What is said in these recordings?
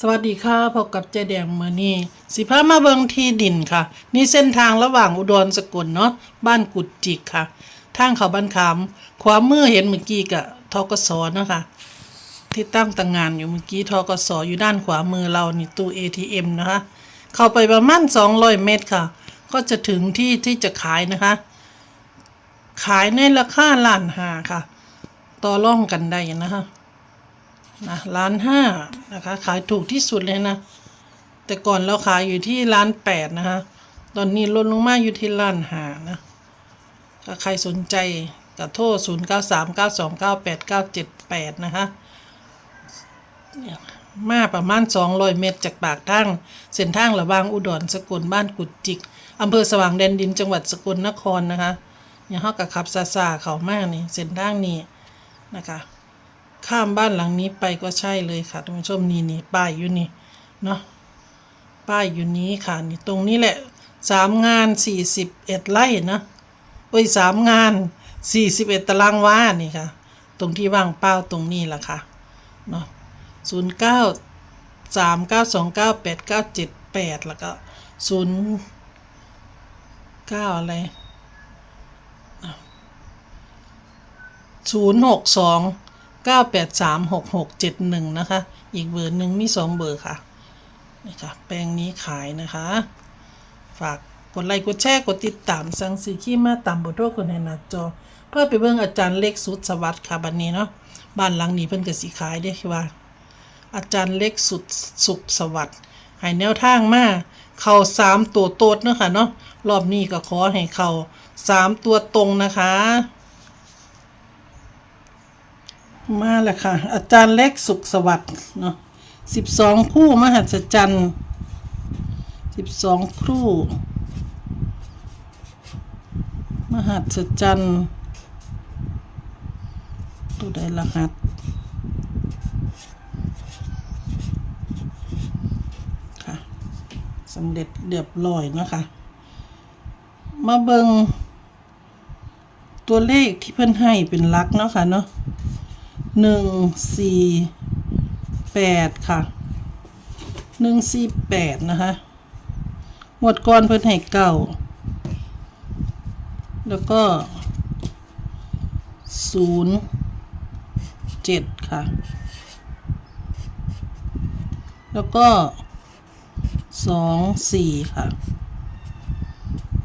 สวัสดีค่ะพบกับเจแดงเมื่อนี้สิพามาเบิงที่ดินค่ะ นี่เส้นทางระหว่างอุดรสกลเนาะบ้านกุดจิกค่ะ ทางเขาบ้านขามขวามือเห็นเมื่อกี้กะทกสเนะคะที่ตั้งต่างงานอยู่เมื่อกี้ทกสอยู่ด้านขวามือเรานี่ตู้ ATM นะคะ เข้าไปประมาณ200 เมตรค่ะ ก็จะถึงที่ที่จะขายนะคะ ขายในราคาล้านหาค่ะ ต่อร่องกันได้นะคะ นะล้านห้านะคะ ขายถูกที่สุดเลยนะ แต่ก่อนเราขายอยู่ที่ล้านแปดนะคะ ตอนนี้ลดลงมาอยู่ที่ล้านห้านะถ้าใครสนใจก็โทรศูนย์เก้าสามเก้าสองเก้าแปดเก้าเจ็ดแปดนะคะเนี่ยมาประมาณสองร้อยเมตรจากปากทางเส้นทางระหว่างอุดรสกลบ้านกุดจิกอำเภอสว่างแดนดินจังหวัดสกลนครนะคะเนี่ยเขากับขับซาซาเขามากนี่เส้นทางนี้นะคะ ข้ามบ้านหลังนี้ไปก็ใช่เลยค่ะท่านผู้ชมนี่นี่ป้ายอยู่นี่เนาะป้ายอยู่นี้ค่ะนี่ตรงนี้แหละสามงานสี่สิบเอ็ดไร่นะโอ้ยสามงานสี่สิบเอ็ดตารางวานี่ค่ะ ตรงที่ว่างเป้าตรงนี้แหละค่ะเนาะศูนย์เก้าสามเก้าสองเก้าแปดเก้าเจ็ดแปดแล้วก็ศูนย์เก้าอะไรศูนย์หกสอง เก้าแปดสามหกหกเจ็ดหนึ่งนะคะ อีกเบอร์หนึ่งมีสองเบอร์ค่ะนี่ค่ะแปลงนี้ขายนะคะ ฝากกดไลค์กดแชร์กดติดตามสั่งซื้อขี้มาตามบทโทษคนในหน้าจอ เพื่อไปเบิ่งอาจารย์เล็กสุดสวัสดิ์ค่ะบันนี้เนาะบ้านหลังนี้เพิ่นก็สิขายเด้คือว่า อาจารย์เล็กสุดสุขสวัสดิ์ให้แนวทางมาเข้าสามตัวโตดเนาะค่ะเนาะรอบนี้ก็ขอให้เข้าสามตัวตรงนะคะ มาแล้วค่ะ อาจารย์เล็กสุขสวัสดิ์เนาะสิบสองคู่มหัศจรรย์สิบสองคู่ มหัศจรรย์ตัวใดรหัสค่ะสำเร็จเรียบร้อยนะคะ มาเบิงตัวเลขที่เพิ่นให้เป็นลักเนาะค่ะเนาะ หนึ่งสี่แปดค่ะหนึ่งสี่แปดนะคะหมวดก้อนเพิ่นให้เก้าแล้วก็ศูนย์เจ็ดค่ะ แล้วก็สองสี่ค่ะ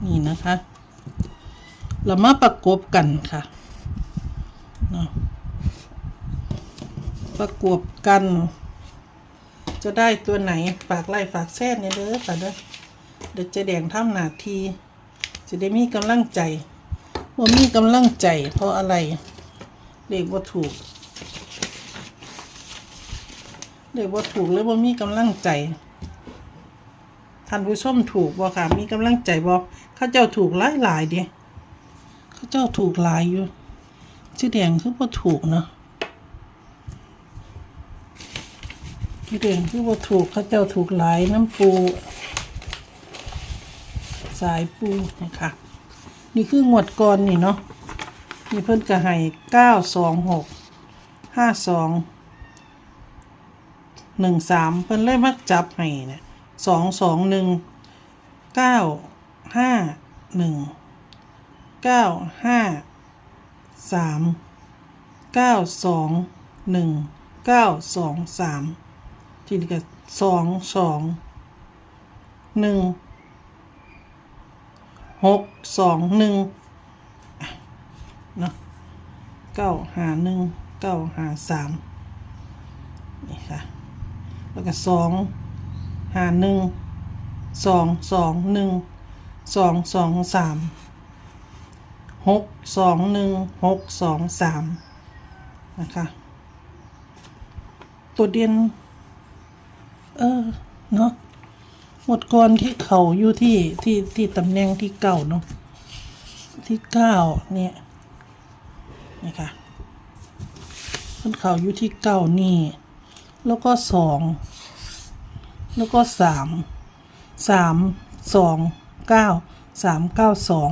นี่นะคะ เรามาประกบกันค่ะเนาะ ประกวบกัน จะได้ตัวไหนฝากไล่ฝากแซ่เนี่ยเด้อค่ะเด้อเดี๋ยวจะแดงทำหนาที จะได้มีกำลังใจว่ามีกำลังใจ เพราะอะไรเรียกว่าถูกเรียกว่าถูกเลยว่ามีกำลังใจท่านผู้ชมถูกบ่ค่ะ มีกำลังใจบ่เข้าเจ้าถูกหลายหลายๆเดีเข้าเจ้าถูกหลายอยู่ชื่อแดงคือว่าถูกเนาะ ที่เด่นคือว่าถูกเขาเจ้าถูกหลายน้ำปู สายปูนะคะนี่คืองวดก่อนนี่เนาะนี่เพิ่นก็ให้เก้าสองหกห้าสองหนึ่งสามเพิ่นเลยมักจับให้เนี่ยสองสองหนึ่งเก้าห้าหนึ่งเก้าห้าสามเก้าสองหนึ่งเก้าสองสาม ทีนี้ก็สองสองหนึ่งหกสองหนึ่งเนาะเก้าหาหนึ่งเก้าหาสามนี่ค่ะ แล้วก็สองหาหนึ่งสองสองหนึ่งสองสองสามหกสองหนึ่งหกสองสามนะคะ ตัวเด่น เออ เนาะหมดก่อนที่เขาอยู่ที่ที่ที่ตำแหน่งที่เก่าเนาะที่เก้าเนี่ยนี่ค่ะมันเขาอยู่ที่เก้านี่ แล้วก็สองแล้วก็สามสามสองเก้าสามเก้าสอง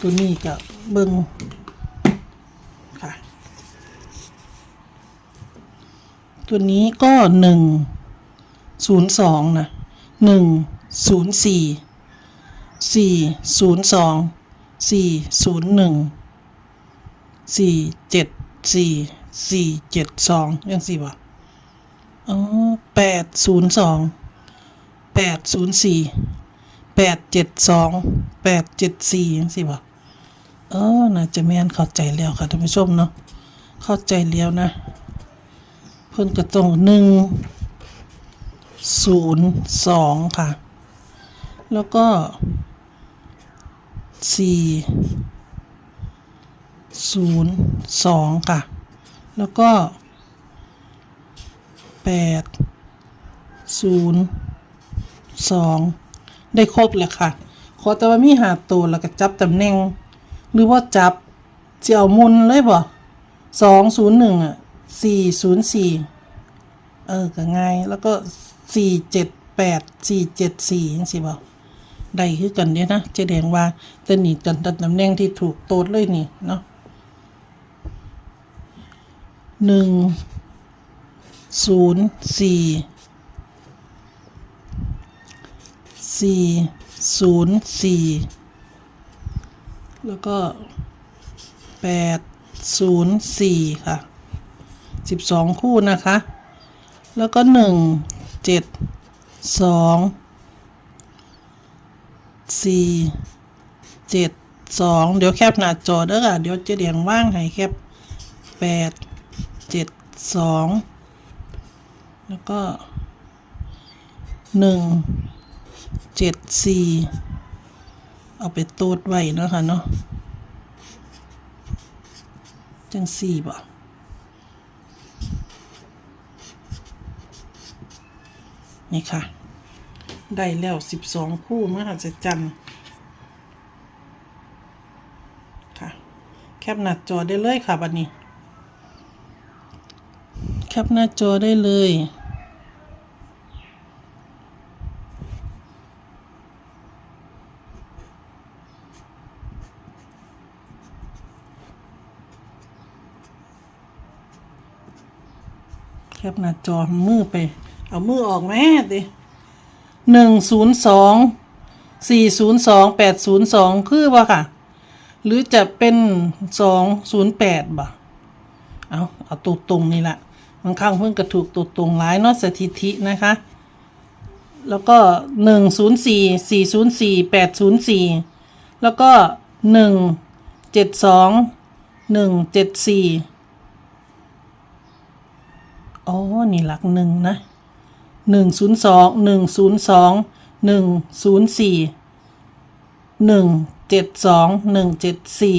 ตัวนี้กับเบิงค่ะ ตัวนี้ก็หนึ่งศูนย์สองนะหนึ่งศูนย์สี่สี่ศูนย์สองสี่ศูนย์หนึ่งสี่เจ็ดสี่สี่เจ็ดสองยังสี่วะอ๋อแปดศูนย์สองแปดศูนย์สี่แปดเจ็ดสองแปดเจ็ดสี่ยังสี่วะเออน่าจะแม่นเข้าใจแล้วค่ะท่านผู้ชมเนาะเข้าใจแล้วนะ เพิ่นก็ต้องหนึ่งศูนย์สองค่ะ แล้วก็สี่ศูนย์สองค่ะ แล้วก็แปดศูนย์สองได้ครบแล้วค่ะ ขอแต่ว่ามีหาตัวแล้วก็จับตำแหน่ง หรือว่าจับจะเอามุนเลยบ่สองศูนย์หนึ่งอะ สี่ศูนย์สี่เออก็ง่าย แล้วก็สี่เจ็ดแปดสี่เจ็ดสี่ยังสิบอกได้คือกันเนี้ยนะเจแดงว่าแต่นี่จันตัดตำแหน่งที่ถูกโตดเลยนี่เนาะหนึ่งศูนย์สี่สี่ศูนย์สี่แล้วก็แปดศูนย์สี่ค่ะ สิบสองคู่นะคะ แล้วก็หนึ่งเจ็ดสองสี่เจ็ดสองเดี๋ยวแคปหน้าจอเด้อค่ะ เดี๋ยวจะเดียงว่างให้แคปแปดเจ็ดสองแล้วก็หนึ่งเจ็ดสี่เอาไปตูดไว้นะคะเนาะจังสี่บ่ นี่ค่ะ ได้แล้วสิบสองคู่มหัศจรรย์ค่ะ แคปหน้าจอได้เลยค่ะบัดนี้ แคปหน้าจอได้เลยแคปหน้าจอมือไป เอามือออกแม่ดิหนึ่งศูนย์สองสี่ศูนย์สองแปดศูนย์สองคือว่ค่ะ หรือจะเป็นสองศูนย์แปดบ่เอาเอาตัวตรงนี่แหละบางครั้งเพิ่งกระถูกตัวตรงหลายเนาะสถิตินะคะ แล้วก็หนึ่งศูนย์สี่สี่ศูนย์สี่แปดศูนย์สี่แล้วก็หนึ่งเจ็ดสองหนึ่งเจ็ดสี่อ๋อนี่หลักหนึ่งนะ หนึ่งศูนย์สองหนึ่งศูนย์สองหนึ่งศูนย์สี่หนึ่งเจ็ดสองหนึ่งเจ็ดสี่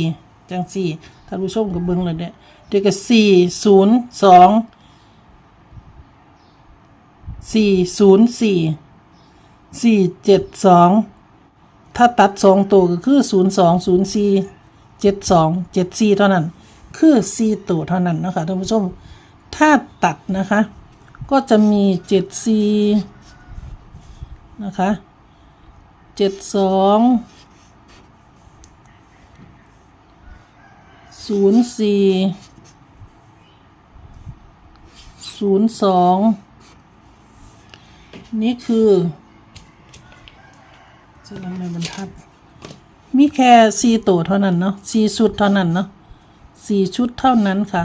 จังสี่ท่านผู้ชมกับเบิ้งเลยเนี่ยเดี๋ยวก็สี่ศูนย์สองสี่ศูนย์สี่สี่เจ็ดสองถ้าตัดสองตัวก็คือศูนย์สองศูนย์สี่เจ็ดสองเจ็ดสี่เท่านั้น คือสี่ตัวเท่านั้นนะคะท่านผู้ชม ถ้าตัดนะคะ ก็จะมีเจ็ดสี่นะคะเจ็ดสองศูนย์สี่ศูนย์สองนี่คือจะนำในบรรทัด มีแค่สี่ตัวเท่านั้นเนาะสี่ชุดเท่านั้นเนาะสี่ชุดเท่านั้นค่ะ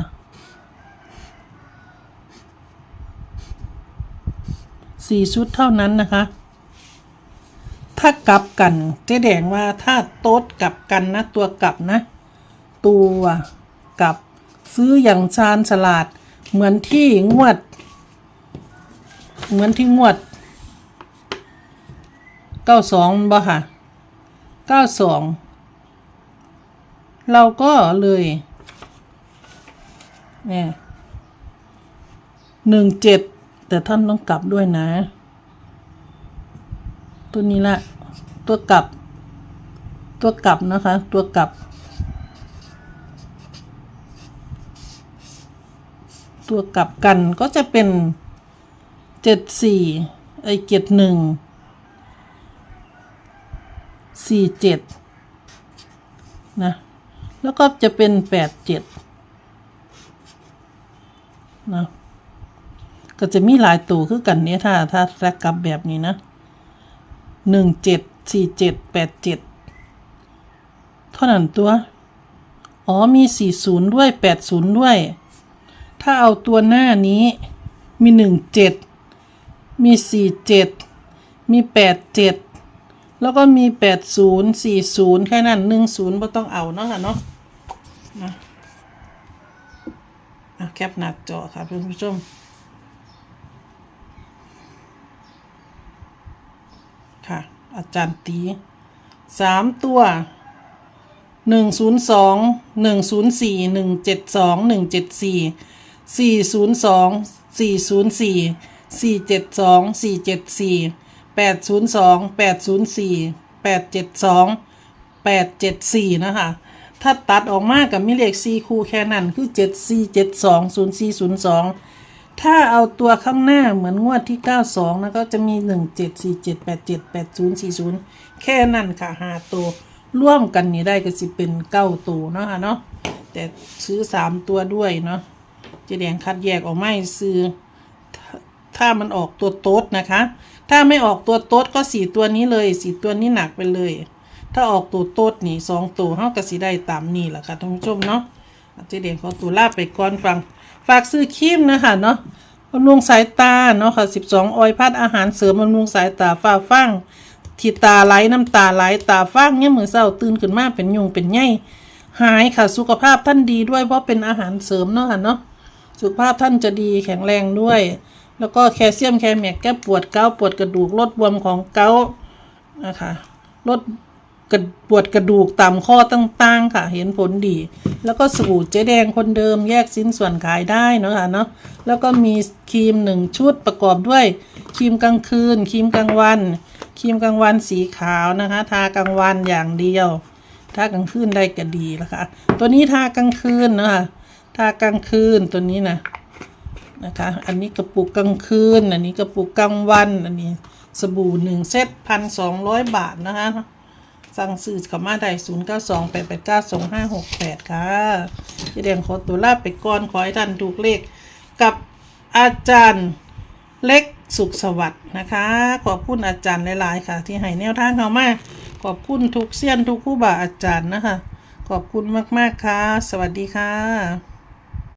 สี่ชุดเท่านั้นนะคะ ถ้ากลับกันเจ๊แดงว่าถ้าโต๊ดกลับกันนะ ตัวกลับนะ ตัวกลับซื้ออย่างชาญฉลาด เหมือนที่งวด เหมือนที่งวดเก้าสองบ่ค่ะเก้าสองเราก็เลยเนี่ยหนึ่งเจ็ด แต่ท่านต้องกลับด้วยนะ ตัวนี้แหละ ตัวกลับ ตัวกลับนะคะ ตัวกลับ ตัวกลับกันก็จะเป็นเจ็ดสี่ไอเจ็ดหนึ่งสี่เจ็ดนะ แล้วก็จะเป็นแปดเจ็ดนะ ก็จะมีหลายตัวคือกันเนี่ยถ้าถ้าแรกกลับแบบนี้นะหนึ่งเจ็ดสี่เจ็ดแปดเจ็ดเท่านั้นตัว อ๋อมีสี่ศูนย์ด้วยแปดศูนย์ด้วย ถ้าเอาตัวหน้านี้มีหนึ่งเจ็ดมีสี่เจ็ดมีแปดเจ็ดแล้วก็มีแปดศูนย์สี่ศูนย์แค่นั้นหนึ่งศูนย์ไม่ต้องเอาเนาะค่ะเนาะนะอะแคปหน้าจอค่ะเพื่อนผู้ชม ค่ะ อาจารย์ตีสามตัวหนึ่งศูนย์สองหนึ่งศูนย์สี่หนึ่งเจ็ดสองหนึ่งเจ็ดสี่สี่ศูนย์สองสี่ศูนย์สี่สี่เจ็ดสองสี่เจ็ดสี่แปดศูนย์สองแปดศูนย์สี่แปดเจ็ดสองแปดเจ็ดสี่นะคะ ถ้าตัดออกมากับมิเลขสี่คู่แค่นั้นคือเจ็ดสี่เจ็ดสองศูนย์สี่ศูนย์สอง ถ้าเอาตัวข้างหน้าเหมือนงวดที่ 92 นะก็จะมี 1 7 4 7 8 7 8 0 4 0 แค่นั้นค่ะหาตัวร่วมกันนี่ได้ก็สิเป็นเก้าตัวเนาะค่ะเนาะแต่ซื้อ3ตัวด้วยเนาะจะแดงคัดแยกออกไม่ซื้อ ถ้ามันออกตัวโต๊ดนะคะ ถ้าไม่ออกตัวโต๊ดก็สี่ตัวนี้เลยสี่ตัวนี้หนักไปเลย ถ้าออกตัวโต๊ดนี่สองตัวเฮาก็สิได้ตามนี่แหละค่ะท่านผู้ชมเนาะเจเดียนขอตัวลาไปก่อนฟัง ฝากซื้อครีมนะคะเนาะบำรุงสายตาเนาะค่ะ12ออยพัดอาหารเสริมบำรุงสายตาฝ้าฟังที่ตาไหลน้ำตาไหลตาฟังเนี่ยมือเศร้าตื่นขึ้นมาเป็นยุงเป็นไงหายค่ะสุขภาพท่านดีด้วยเพราะเป็นอาหารเสริมเนาะค่ะเนาะสุขภาพท่านจะดีแข็งแรงด้วย แล้วก็แคลเซียมแคลแมกแก้ปวดเกาปวดกระดูกลดบวมของเกานะคะลด กระปวดกระดูกตามข้อต่างๆค่ะ เห็นผลดี แล้วก็สบู่เจ๊แดงคนเดิมแยกชิ้นส่วนขายได้เนอะค่ะเนาะแล้วก็มีครีมหนึ่งชุดประกอบด้วยครีมกลางคืนครีมกลางวันครีมกลางวันสีขาวนะคะ ทากลางวันอย่างเดียว ทากลางคืนได้ก็ดีแล้วค่ะตัวนี้ทากลางคืนเนอะคะทากลางคืนตัวนี้นะนะคะ อันนี้กระปุกกลางคืน อันนี้กระปุกกลางวัน อันนี้สบู่หนึ่งเซตพันสองร้อยบาทนะคะ สั่งซื้อเข้ามาได้ศูนย์เก้าสองแปดแปดเก้าสองห้าหกแปดค่ะเจะเรียงขอตัวลาไปก่อนขอให้ท่านถูกเลขกับอาจารย์เล็กสุขสวัสดิ์นะคะ ขอบคุณอาจารย์หลาย ๆ ค่ะ ที่ให้แนวทางเข้ามาขอบคุณทุกเซียนทุกคู่บาอาจารย์นะคะ ขอบคุณมาก ๆ ค่ะ สวัสดีค่ะ